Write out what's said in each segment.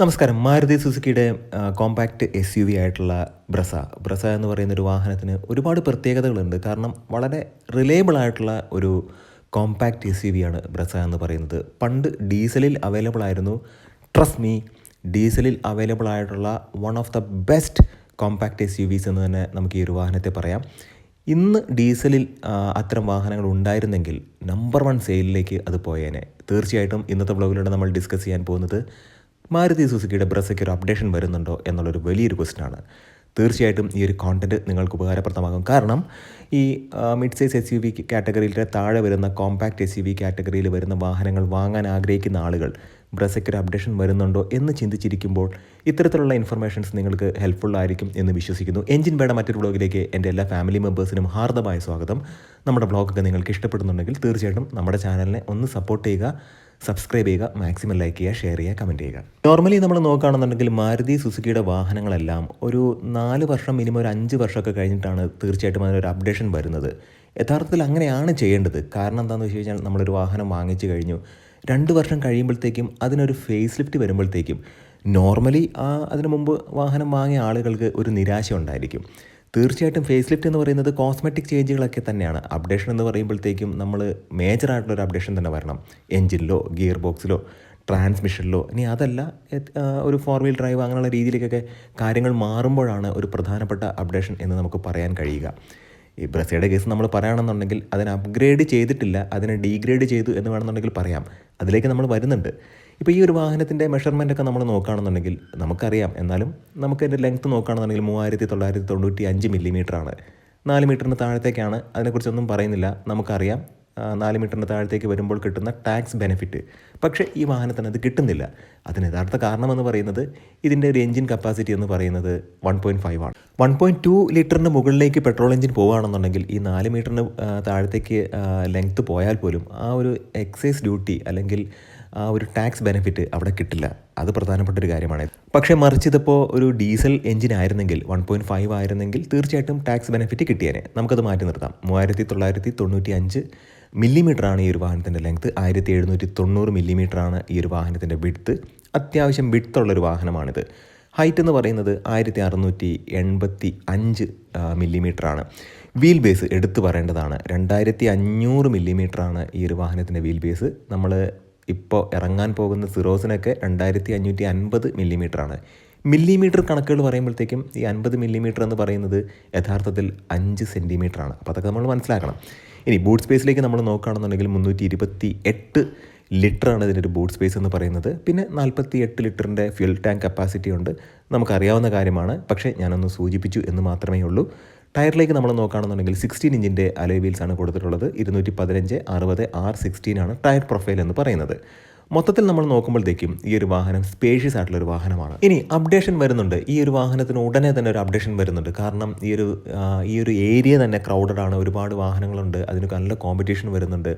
നമസ്കാരം. മാരുതി സുസുക്കിയുടെ compact S U V ആയിട്ടുള്ള ബ്രസ. ബ്രസ എന്ന് പറയുന്ന ഒരു വാഹനത്തിന് ഒരുപാട് പ്രത്യേകതകളുണ്ട്. കാരണം വളരെ റിലയബിൾ ആയിട്ടുള്ള ഒരു കോമ്പാക്റ്റ് എസ് യു വി ആണ് ബ്രസ എന്ന് പറയുന്നത്. പണ്ട് ഡീസലിൽ അവൈലബിൾ ആയിരുന്നു. ട്രസ് മീ ഡീസലിൽ അവൈലബിൾ ആയിട്ടുള്ള one of the best compact S U Vs എന്ന് തന്നെ നമുക്ക് ഈ ഒരു വാഹനത്തെ പറയാം. ഇന്ന് ഡീസലിൽ അത്തരം വാഹനങ്ങൾ ഉണ്ടായിരുന്നെങ്കിൽ നമ്പർ വൺ സെയിലിലേക്ക് അത് പോയേനെ. തീർച്ചയായിട്ടും ഇന്നത്തെ ബ്ലോഗിലൂടെ നമ്മൾ ഡിസ്കസ് ചെയ്യാൻ പോകുന്നത് മാരുതി സുസുക്കിയുടെ ബ്രസയ്ക്ക് ഒരു അപ്ഡേഷൻ വരുന്നുണ്ടോ എന്നുള്ളൊരു വലിയൊരു ക്വസ്റ്റ്യൻ ആണ്. തീർച്ചയായിട്ടും ഈ ഒരു കോണ്ടന്റ് നിങ്ങൾക്ക് ഉപകാരപ്രദമാകും. കാരണം ഈ mid size S U V കാറ്റഗറിയിലെ താഴെ വരുന്ന കോമ്പാക്റ്റ് എസ് യു വി കാറ്റഗറിയിൽ വരുന്ന വാഹനങ്ങൾ വാങ്ങാൻ ആഗ്രഹിക്കുന്ന ആളുകൾ ബ്രസയ്ക്ക് ഒരു അപ്ഡേഷൻ വരുന്നുണ്ടോ എന്ന് ചിന്തിച്ചിരിക്കുമ്പോൾ ഇത്തരത്തിലുള്ള ഇൻഫർമേഷൻസ് നിങ്ങൾക്ക് ഹെൽപ്ഫുൾ ആയിരിക്കും എന്ന് വിശ്വസിക്കുന്നു. എഞ്ചിൻ വേണ്ട മറ്റൊരു ബ്ലോഗിലേക്ക് എന്റെ എല്ലാ ഫാമിലി മെമ്പേഴ്സിനും ഹാർദമായ സ്വാഗതം. നമ്മുടെ ബ്ലോഗൊക്കെ നിങ്ങൾക്ക് ഇഷ്ടപ്പെടുന്നുണ്ടെങ്കിൽ തീർച്ചയായിട്ടും നമ്മുടെ ചാനലിനെ ഒന്ന് സപ്പോർട്ട് ചെയ്യുക സബ്സ്ക്രൈബ് ചെയ്യുക മാക്സിമം ലൈക്ക് ചെയ്യുക ഷെയർ ചെയ്യുക കമന്റ് ചെയ്യുക. നോർമലി നമ്മൾ നോക്കുകയാണെന്നുണ്ടെങ്കിൽ മാരുതി സുസുക്കിയുടെ വാഹനങ്ങളെല്ലാം ഒരു നാല് വർഷം മിനിമം ഒരു അഞ്ച് വർഷമൊക്കെ കഴിഞ്ഞിട്ടാണ് തീർച്ചയായിട്ടും അതിനൊരു അപ്ഡേഷൻ വരുന്നത്. യഥാർത്ഥത്തിൽ അങ്ങനെയാണ് ചെയ്യേണ്ടത്. കാരണം എന്താണെന്ന് വെച്ച് കഴിഞ്ഞാൽ നമ്മളൊരു വാഹനം വാങ്ങിച്ചു കഴിഞ്ഞു. രണ്ട് വർഷം കഴിയുമ്പോഴത്തേക്കും അതിനൊരു ഫേസ് ലിഫ്റ്റ് വരുമ്പോഴത്തേക്കും നോർമലി ആ അതിനു മുമ്പ് വാഹനം വാങ്ങിയ ആളുകൾക്ക് ഒരു നിരാശ ഉണ്ടായിരിക്കും. തീർച്ചയായിട്ടും ഫേസ് ലിഫ്റ്റ് എന്ന് പറയുന്നത് കോസ്മെറ്റിക് ചേഞ്ചുകളൊക്കെ തന്നെയാണ്. അപ്ഡേഷൻ എന്ന് പറയുമ്പോഴത്തേക്കും നമ്മൾ മേജറായിട്ടുള്ള ഒരു അപ്ഡേഷൻ തന്നെ വരണം. എഞ്ചിനിലോ ഗിയർ ബോക്സിലോ ട്രാൻസ്മിഷനിലോ ഇനി അതല്ല ഒരു ഫോർ വീൽ ഡ്രൈവ് അങ്ങനെയുള്ള രീതിയിലേക്കൊക്കെ കാര്യങ്ങൾ മാറുമ്പോഴാണ് ഒരു പ്രധാനപ്പെട്ട അപ്ഡേഷൻ എന്ന് നമുക്ക് പറയാൻ കഴിയുക. ഈ ബ്രസയുടെ കേസ് നമ്മൾ പറയുകയാണെന്നുണ്ടെങ്കിൽ അതിനെ അപ്ഗ്രേഡ് ചെയ്തിട്ടില്ല അതിനെ ഡീഗ്രേഡ് ചെയ്തു എന്ന് വേണമെന്നുണ്ടെങ്കിൽ പറയാം. അതിലേക്ക് നമ്മൾ വരുന്നുണ്ട്. ഇപ്പോൾ ഈ ഒരു വാഹനത്തിന്റെ ഒക്കെ നമ്മൾ നോക്കുകയാണെന്നുണ്ടെങ്കിൽ നമുക്കറിയാം. എന്നാലും നമുക്ക് അതിന്റെ ലെങ്ത്ത് നോക്കുകയാണെന്നുണ്ടെങ്കിൽ മൂവായിരത്തി തൊള്ളായിരത്തി തൊണ്ണൂറ്റി അഞ്ച് മില്ലിമീറ്ററാണ് നാല് മീറ്ററിന് താഴത്തേക്കാണ്. അതിനെക്കുറിച്ചൊന്നും പറയുന്നില്ല. നമുക്കറിയാം. നാല് മീറ്ററിന് താഴത്തേക്ക് വരുമ്പോൾ കിട്ടുന്ന ടാക്സ് ബെനിഫിറ്റ് പക്ഷേ ഈ വാഹനത്തിന് അത് കിട്ടുന്നില്ല. അതിന് യഥാർത്ഥ കാരണമെന്ന് പറയുന്നത് ഇതിന്റെ ഒരു എഞ്ചിൻ കപ്പാസിറ്റി എന്ന് പറയുന്നത് വൺ പോയിന്റ് ഫൈവ് ആണ്. വൺ പോയിന്റ് ടു ലിറ്ററിന് മുകളിലേക്ക് പെട്രോൾ എഞ്ചിൻ പോവുകയാണെന്നുണ്ടെങ്കിൽ ഈ നാല് മീറ്ററിന് താഴത്തേക്ക് ലെങ്ത്ത് പോയാൽ പോലും ആ ഒരു എക്സൈസ് ഡ്യൂട്ടി അല്ലെങ്കിൽ ആ ഒരു ടാക്സ് ബെനിഫിറ്റ് അവിടെ കിട്ടില്ല. അത് പ്രധാനപ്പെട്ട ഒരു കാര്യമാണ്. പക്ഷേ മറിച്ച് ഇതിപ്പോൾ ഒരു ഡീസൽ എഞ്ചിൻ ആയിരുന്നെങ്കിൽ വൺ പോയിന്റ് ഫൈവ് ആയിരുന്നെങ്കിൽ തീർച്ചയായിട്ടും ടാക്സ് ബെനിഫിറ്റ് കിട്ടിയേനെ. നമുക്കത് മാറ്റി നിർത്താം. മൂവായിരത്തി തൊള്ളായിരത്തി തൊണ്ണൂറ്റി അഞ്ച് മില്ലിമീറ്ററാണ് ഈ ഒരു വാഹനത്തിന്റെ ലെങ്ത് ആയിരത്തി എഴുന്നൂറ്റി തൊണ്ണൂറ് മില്ലിമീറ്ററാണ് ഈ ഒരു വാഹനത്തിന്റെ വിഡ്ത്ത് അത്യാവശ്യം വിഡ്ത്തുള്ളൊരു വാഹനമാണിത്. ഹൈറ്റ് എന്ന് പറയുന്നത് ആയിരത്തി അറുന്നൂറ്റി എൺപത്തി അഞ്ച് മില്ലിമീറ്ററാണ് വീൽ ബേസ് എടുത്തു പറയേണ്ടതാണ്. രണ്ടായിരത്തി അഞ്ഞൂറ് മില്ലിമീറ്ററാണ് ഈ ഒരു വാഹനത്തിന്റെ വീൽ ബേസ് നമ്മൾ ഇപ്പോൾ ഇറങ്ങാൻ പോകുന്ന സിറോസിനൊക്കെ രണ്ടായിരത്തി അഞ്ഞൂറ്റി അൻപത് മില്ലിമീറ്ററാണ്. മില്ലിമീറ്റർ കണക്കുകൾ പറയുമ്പോഴത്തേക്കും ഈ അൻപത് മില്ലിമീറ്റർ എന്ന് പറയുന്നത് യഥാർത്ഥത്തിൽ അഞ്ച് സെന്റിമീറ്ററാണ് അപ്പോൾ അതൊക്കെ നമ്മൾ മനസ്സിലാക്കണം. ഇനി ബൂട്ട് സ്പേസിലേക്ക് നമ്മൾ നോക്കുകയാണെന്നുണ്ടെങ്കിൽ മുന്നൂറ്റി ഇരുപത്തി എട്ട് ലിറ്ററാണ് ഇതിന്റെ ഒരു ബൂട്ട് സ്പേസ് എന്ന് പറയുന്നത്. പിന്നെ നാൽപ്പത്തി എട്ട് ലിറ്ററിന്റെ ഫ്യൂൽ ടാങ്ക് കപ്പാസിറ്റി ഉണ്ട്. നമുക്കറിയാവുന്ന കാര്യമാണ്. പക്ഷേ ഞാനൊന്ന് സൂചിപ്പിച്ചു എന്ന് മാത്രമേ ഉള്ളൂ. ടയറിലേക്ക് നമ്മൾ നോക്കുകയാണെന്നുണ്ടെങ്കിൽ സിക്സ്റ്റീൻ ഇഞ്ചിന്റെ വീൽസ് ആണ് കൊടുത്തിട്ടുള്ളത്. ഇരുന്നൂറ്റി പതിനഞ്ച് അറുപത് ആർ സിക്സ്റ്റീൻ ആണ് ടയർ പ്രൊഫൈൽ എന്ന് പറയുന്നത്. മൊത്തത്തിൽ നമ്മൾ നോക്കുമ്പോഴത്തേക്കും ഈ ഒരു വാഹനം സ്പേഷ്യസ് ആയിട്ടുള്ള ഒരു വാഹനമാണ്. ഇനി അപ്ഡേഷൻ വരുന്നുണ്ട്. ഈ ഒരു വാഹനത്തിന് ഉടനെ തന്നെ ഒരു അപ്ഡേഷൻ വരുന്നുണ്ട്. കാരണം ഈ ഒരു ഈ ഒരു ഏരിയ തന്നെ ക്രൗഡഡ് ആണ്. ഒരുപാട് വാഹനങ്ങളുണ്ട്. അതിന് നല്ല കോമ്പറ്റീഷൻ വരുന്നുണ്ട്.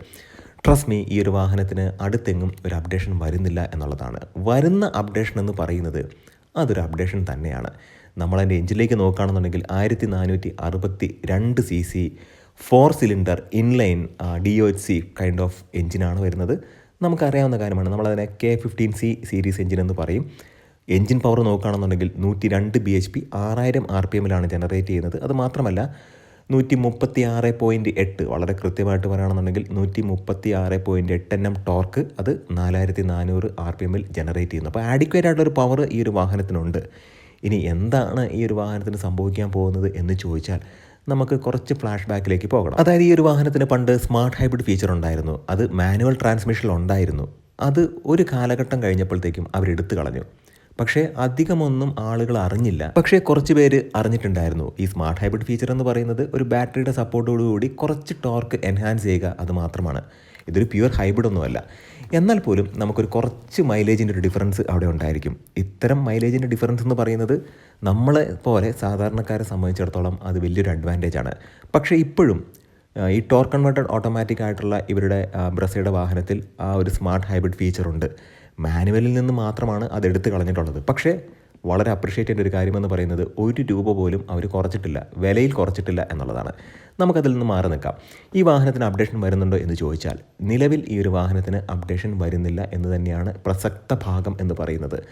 ട്രസ്റ്റ് മീ ഈ ഒരു വാഹനത്തിന് അടുത്തെങ്ങും ഒരു അപ്ഡേഷൻ വരുന്നില്ല എന്നുള്ളതാണ്. വരുന്ന അപ്ഡേഷൻ എന്ന് പറയുന്നത് അതൊരു അപ്ഡേഷൻ തന്നെയാണ്. നമ്മളതിന്റെ എഞ്ചിനിലേക്ക് നോക്കുകയാണെന്നുണ്ടെങ്കിൽ ആയിരത്തി നാനൂറ്റി അറുപത്തി രണ്ട് C C four cylinder inline D O H C kind of എഞ്ചിനാണ് വരുന്നത്. നമുക്കറിയാവുന്ന കാര്യമാണ് നമ്മളതിനെ K fifteen C series engine എന്ന് പറയും. എഞ്ചിൻ പവർ നോക്കുകയാണെന്നുണ്ടെങ്കിൽ നൂറ്റി രണ്ട് ബി എച്ച് പി ആറായിരം ആർ പി എമ്മിലാണ് ജനറേറ്റ് ചെയ്യുന്നത്. അത് മാത്രമല്ല നൂറ്റി മുപ്പത്തി ആറ് പോയിന്റ് എട്ട് വളരെ കൃത്യമായിട്ട് പറയുകയാണെന്നുണ്ടെങ്കിൽ നൂറ്റി മുപ്പത്തി ആറ് പോയിന്റ് എട്ട് എൻ എം ടോർക്ക് അത് നാലായിരത്തി നാനൂറ് ആർ പി എമ്മിൽ ജനറേറ്റ് ചെയ്യുന്നു. അപ്പോൾ ആഡിക്വേറ്റ് ആയിട്ടുള്ളൊരു പവർ ഈ ഒരു വാഹനത്തിനുണ്ട്. ഇനി എന്താണ് ഈ ഒരു വാഹനത്തിന് സംഭവിക്കാൻ പോകുന്നത് എന്ന് ചോദിച്ചാൽ നമുക്ക് കുറച്ച് ഫ്ലാഷ് ബാക്കിലേക്ക് പോകണം. അതായത് ഈ ഒരു വാഹനത്തിന് പണ്ട് സ്മാർട്ട് ഹൈബ്രിഡ് ഫീച്ചർ ഉണ്ടായിരുന്നു. അത് മാനുവൽ ട്രാൻസ്മിഷനിൽ ഉണ്ടായിരുന്നു. അത് ഒരു കാലഘട്ടം കഴിഞ്ഞപ്പോഴത്തേക്കും അവരെടുത്തു കളഞ്ഞു. പക്ഷേ അധികമൊന്നും ആളുകൾ അറിഞ്ഞില്ല. പക്ഷേ കുറച്ച് പേര് അറിഞ്ഞിട്ടുണ്ടായിരുന്നു. ഈ സ്മാർട്ട് ഹൈബ്രിഡ് ഫീച്ചർ എന്ന് പറയുന്നത് ഒരു ബാറ്ററിയുടെ സപ്പോർട്ടോടുകൂടി കുറച്ച് ടോർക്ക് എൻഹാൻസ് ചെയ്യുക അത് മാത്രമാണ്. ഇതൊരു പ്യുവർ ഹൈബ്രിഡ് ഒന്നുമല്ല. എന്നാൽ പോലും നമുക്കൊരു കുറച്ച് മൈലേജിന്റെ ഒരു ഡിഫറൻസ് അവിടെ ഉണ്ടായിരിക്കും. ഇത്തരം മൈലേജിന്റെ ഡിഫറൻസ് എന്ന് പറയുന്നത് നമ്മളെ പോലെ സാധാരണക്കാരെ സംബന്ധിച്ചിടത്തോളം അത് വലിയൊരു അഡ്വാന്റേജ് ആണ്. പക്ഷേ ഇപ്പോഴും ഈ ടോർ കൺവേർട്ടഡ് ഓട്ടോമാറ്റിക് ആയിട്ടുള്ള ഇവരുടെ ബ്രസയുടെ വാഹനത്തിൽ ആ ഒരു സ്മാർട്ട് ഹൈബ്രിഡ് ഫീച്ചറുണ്ട് മാനുവലിൽ നിന്ന് മാത്രമാണ് അത് എടുത്തു കളഞ്ഞിട്ടുള്ളത്. പക്ഷേ വളരെ അപ്രിഷ്യേറ്റ് ചെയ്യേണ്ട ഒരു കാര്യമെന്ന് പറയുന്നത് ഒരു രൂപ പോലും അവർ കുറച്ചിട്ടില്ല വിലയിൽ കുറച്ചിട്ടില്ല എന്നുള്ളതാണ്. നമുക്കതിൽ നിന്ന് മാറി നിൽക്കാം. ഈ വാഹനത്തിന് അപ്ഡേഷൻ വരുന്നുണ്ടോ എന്ന് ചോദിച്ചാൽ നിലവിൽ ഈ ഒരു വാഹനത്തിന് അപ്ഡേഷൻ വരുന്നില്ല എന്ന് തന്നെയാണ് പ്രസക്ത ഭാഗം എന്ന് പറയുന്നത്.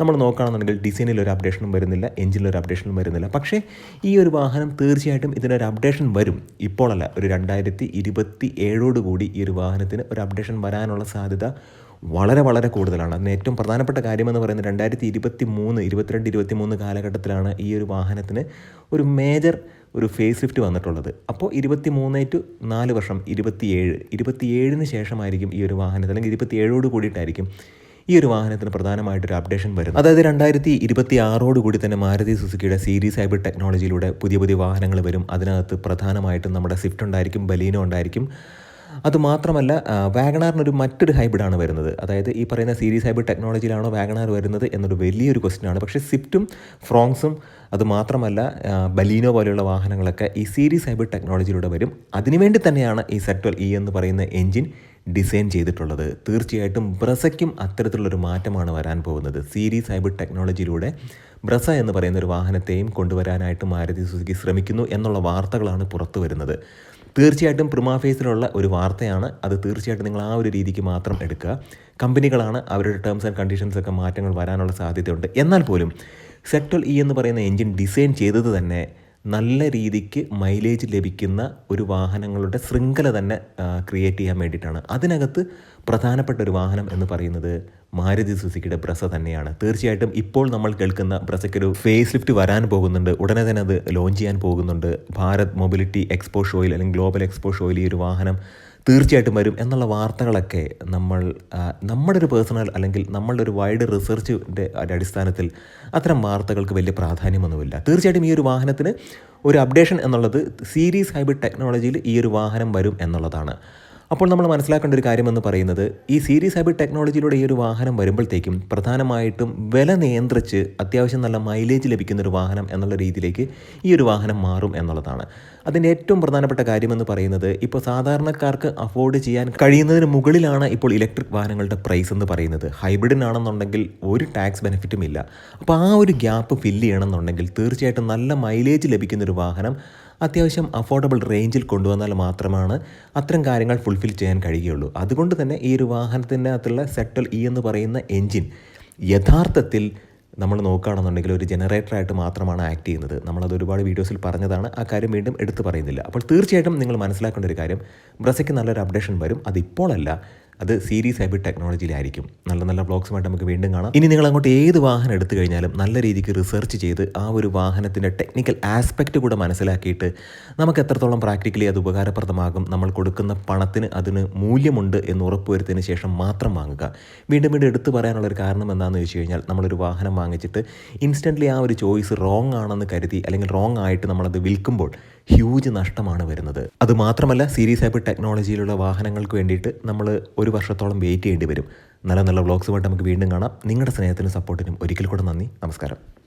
നമ്മൾ നോക്കുകയാണെന്നുണ്ടെങ്കിൽ ഡിസൈനിൽ ഒരു അപ്ഡേഷനും വരുന്നില്ല എഞ്ചിനിൽ ഒരു അപ്ഡേഷനും വരുന്നില്ല. പക്ഷേ ഈ ഒരു വാഹനം തീർച്ചയായിട്ടും ഇതിനൊരു അപ്ഡേഷൻ വരും. ഇപ്പോഴല്ല ഒരു രണ്ടായിരത്തി ഇരുപത്തി ഏഴോടുകൂടി ഈ ഒരു വാഹനത്തിന് ഒരു അപ്ഡേഷൻ വരാനുള്ള സാധ്യത വളരെ വളരെ കൂടുതലാണ്. അതിന് ഏറ്റവും പ്രധാനപ്പെട്ട കാര്യമെന്ന് പറയുന്നത് രണ്ടായിരത്തി ഇരുപത്തി മൂന്ന് ഇരുപത്തിരണ്ട് ഇരുപത്തി മൂന്ന് കാലഘട്ടത്തിലാണ് ഈ ഒരു വാഹനത്തിന് ഒരു മേജർ ഒരു ഫേസ് ലിഫ്റ്റ് വന്നിട്ടുള്ളത്. അപ്പോൾ ഇരുപത്തി മൂന്ന് ടു നാല് വർഷം ഇരുപത്തിയേഴ് ഇരുപത്തിയേഴിന് ശേഷമായിരിക്കും ഈ ഒരു വാഹനത്തിൽ അല്ലെങ്കിൽ ഇരുപത്തി ഏഴോട് കൂടിയിട്ടായിരിക്കും ഈ ഒരു വാഹനത്തിന് പ്രധാനമായിട്ടൊരു അപ്ഡേഷൻ വരും അതായത് രണ്ടായിരത്തി ഇരുപത്തി ആറോട് കൂടി തന്നെ മാരുതി സുസുക്കിയുടെ സീരീസ് ഹൈബ്രിഡ് ടെക്നോളജിയിലൂടെ പുതിയ പുതിയ വാഹനങ്ങൾ വരും. അതിനകത്ത് പ്രധാനമായിട്ടും നമ്മുടെ സ്വിഫ്റ്റ് ഉണ്ടായിരിക്കും ബലീനോ ഉണ്ടായിരിക്കും. അതുമാത്രമല്ല വാഗണാറിനൊരു മറ്റൊരു ഹൈബ്രിഡാണ് വരുന്നത്. അതായത് ഈ പറയുന്ന സീരീസ് ഹൈബ്രിഡ് ടെക്നോളജിയിലാണോ വാഗണാർ വരുന്നത് എന്നൊരു വലിയൊരു ക്വസ്റ്റ്യനാണ് പക്ഷേ സിഫ്റ്റും ഫ്രോങ്സും അതുമാത്രമല്ല ബലീനോ പോലെയുള്ള വാഹനങ്ങളൊക്കെ ഈ സീരീസ് ഹൈബ്രിഡ് ടെക്നോളജിയിലൂടെ വരും. അതിനുവേണ്ടി തന്നെയാണ് ഈ സെക്ടർ ഇ എന്ന് പറയുന്ന എൻജിൻ ഡിസൈൻ ചെയ്തിട്ടുള്ളത്. തീർച്ചയായിട്ടും ബ്രസയ്ക്കും അത്തരത്തിലുള്ളൊരു മാറ്റമാണ് വരാൻ പോകുന്നത്. സീരീസ് ഹൈബ്രിഡ് ടെക്നോളജിയിലൂടെ ബ്രസ എന്ന് പറയുന്ന ഒരു വാഹനത്തെയും കൊണ്ടുവരാനായിട്ട് മാരുതി സുസുക്കി ശ്രമിക്കുന്നു എന്നുള്ള വാർത്തകളാണ് പുറത്തു വരുന്നത്. തീർച്ചയായിട്ടും പ്രിമാഫേസിലുള്ള ഒരു വാർത്തയാണ്. അത് തീർച്ചയായിട്ടും നിങ്ങൾ ആ ഒരു രീതിക്ക് മാത്രം എടുക്കുക. കമ്പനികളാണ് അവരുടെ ടേംസ് ആൻഡ് കണ്ടീഷൻസ് ഒക്കെ മാറ്റങ്ങൾ വരാനുള്ള സാധ്യതയുണ്ട്. എന്നാൽ പോലും സെക്ടൽ ഇ എന്ന് പറയുന്ന എൻജിൻ ഡിസൈൻ ചെയ്തത് തന്നെ നല്ല രീതിക്ക് മൈലേജ് ലഭിക്കുന്ന ഒരു വാഹനങ്ങളുടെ ശൃംഖല തന്നെ ക്രിയേറ്റ് ചെയ്യാൻ വേണ്ടിയിട്ടാണ്. അതിനകത്ത് പ്രധാനപ്പെട്ട ഒരു വാഹനം എന്ന് പറയുന്നത് മാരുതി സുസുക്കിയുടെ ബ്രസ തന്നെയാണ്. തീർച്ചയായിട്ടും ഇപ്പോൾ നമ്മൾ കേൾക്കുന്ന ബ്രസയ്ക്കൊരു ഫേസ് ലിഫ്റ്റ് വരാൻ പോകുന്നുണ്ട്. ഉടനെ തന്നെ അത് ലോഞ്ച് ചെയ്യാൻ പോകുന്നുണ്ട്. ഭാരത് മൊബിലിറ്റി എക്സ്പോ ഷോയിൽ അല്ലെങ്കിൽ ഗ്ലോബൽ എക്സ്പോ ഷോയിൽ ഈ ഒരു വാഹനം തീർച്ചയായിട്ടും വരും എന്നുള്ള വാർത്തകളൊക്കെ നമ്മൾ നമ്മുടെ ഒരു പേഴ്സണൽ അല്ലെങ്കിൽ നമ്മളുടെ ഒരു വൈഡ് റിസർച്ചിന്റെ അടിസ്ഥാനത്തിൽ അത്തരം വാർത്തകൾക്ക് വലിയ പ്രാധാന്യമൊന്നുമില്ല. തീർച്ചയായിട്ടും ഈ ഒരു വാഹനത്തിന് ഒരു അപ്ഡേഷൻ എന്നുള്ളത് സീരീസ് ഹൈബ്രിഡ് ടെക്നോളജിയിൽ ഈ ഒരു വാഹനം വരും എന്നുള്ളതാണ്. അപ്പോൾ നമ്മൾ മനസ്സിലാക്കേണ്ട ഒരു കാര്യമെന്ന് പറയുന്നത് ഈ സീരീസ് ഹൈബ്രിഡ് ടെക്നോളജിയിലൂടെ ഈ ഒരു വാഹനം വരുമ്പോഴത്തേക്കും പ്രധാനമായിട്ടും വില നിയന്ത്രിച്ച് അത്യാവശ്യം നല്ല മൈലേജ് ലഭിക്കുന്ന ഒരു വാഹനം എന്നുള്ള രീതിയിലേക്ക് ഈ ഒരു വാഹനം മാറും എന്നുള്ളതാണ്. അതിന്റെ ഏറ്റവും പ്രധാനപ്പെട്ട കാര്യമെന്ന് പറയുന്നത് ഇപ്പോൾ സാധാരണക്കാർക്ക് അഫോർഡ് ചെയ്യാൻ കഴിയുന്നതിന് മുകളിലാണ് ഇപ്പോൾ ഇലക്ട്രിക് വാഹനങ്ങളുടെ പ്രൈസ് എന്ന് പറയുന്നത്. ഹൈബ്രിഡിനാണെന്നുണ്ടെങ്കിൽ ഒരു ടാക്സ് ബെനിഫിറ്റും ഇല്ല. അപ്പോൾ ആ ഒരു ഗ്യാപ്പ് ഫില്ല് ചെയ്യണമെന്നുണ്ടെങ്കിൽ തീർച്ചയായിട്ടും നല്ല മൈലേജ് ലഭിക്കുന്ന ഒരു വാഹനം അത്യാവശ്യം അഫോർഡബിൾ റേഞ്ചിൽ കൊണ്ടുവന്നാൽ മാത്രമാണ് അത്തരം കാര്യങ്ങൾ ഫുൾഫിൽ ചെയ്യാൻ കഴിയുകയുള്ളൂ. അതുകൊണ്ട് തന്നെ ഈ ഒരു വാഹനത്തിന്റെ അകത്തുള്ള സെറ്റൽ ഇ എന്ന് പറയുന്ന എൻജിൻ യഥാർത്ഥത്തിൽ നമ്മൾ നോക്കുകയാണെന്നുണ്ടെങ്കിൽ ഒരു ജനറേറ്ററായിട്ട് മാത്രമാണ് ആക്ട് ചെയ്യുന്നത്. നമ്മളത് ഒരുപാട് വീഡിയോസിൽ പറഞ്ഞതാണ്. ആ കാര്യം വീണ്ടും എടുത്തു പറയുന്നില്ല. അപ്പോൾ തീർച്ചയായിട്ടും നിങ്ങൾ മനസ്സിലാക്കേണ്ട ഒരു കാര്യം. ബ്രസയ്ക്ക് നല്ലൊരു അപ്ഡേഷൻ വരും. അതിപ്പോഴല്ല അത് സീരീസ് ഹൈബ്രിഡ് ടെക്നോളജിയിലായിരിക്കും. നല്ല നല്ല ബ്ലോഗ്സുമായിട്ട് നമുക്ക് വീണ്ടും കാണാം. ഇനി നിങ്ങൾ അങ്ങോട്ട് ഏത് വാഹനം എടുത്തു കഴിഞ്ഞാലും നല്ല രീതിക്ക് റിസർച്ച് ചെയ്ത് ആ ഒരു വാഹനത്തിന്റെ ടെക്നിക്കൽ ആസ്പെക്റ്റ് കൂടെ മനസ്സിലാക്കിയിട്ട് നമുക്ക് എത്രത്തോളം പ്രാക്ടിക്കലി അത് ഉപകാരപ്രദമാകും നമ്മൾ കൊടുക്കുന്ന പണത്തിന് അതിന് മൂല്യമുണ്ട് എന്ന് ഉറപ്പുവരുത്തിയതിന് ശേഷം മാത്രം വാങ്ങുക. വീണ്ടും വീണ്ടും എടുത്തു പറയാനുള്ളൊരു കാരണം എന്താണെന്ന് വെച്ച് കഴിഞ്ഞാൽ നമ്മളൊരു വാഹനം വാങ്ങിച്ചിട്ട് ഇൻസ്റ്റന്റ്ലി ആ ഒരു ചോയ്സ് റോങ് ആണെന്ന് കരുതി അല്ലെങ്കിൽ റോങ് ആയിട്ട് നമ്മളത് വിൽക്കുമ്പോൾ ഹ്യൂജ് നഷ്ടമാണ് വരുന്നത്. അതുമാത്രമല്ല സീരീസ് ആയിട്ട് ടെക്നോളജിയിലുള്ള വാഹനങ്ങൾക്ക് വേണ്ടിയിട്ട് നമ്മൾ ഒരു വർഷത്തോളം വെയിറ്റ് ചെയ്യേണ്ടി വരും. നല്ല നല്ല വ്ളോഗ്സുമായിട്ട് നമുക്ക് വീണ്ടും കാണാം. നിങ്ങളുടെ സ്നേഹത്തിനും സപ്പോർട്ടിനും ഒരിക്കൽ കൂടെ നന്ദി. നമസ്കാരം.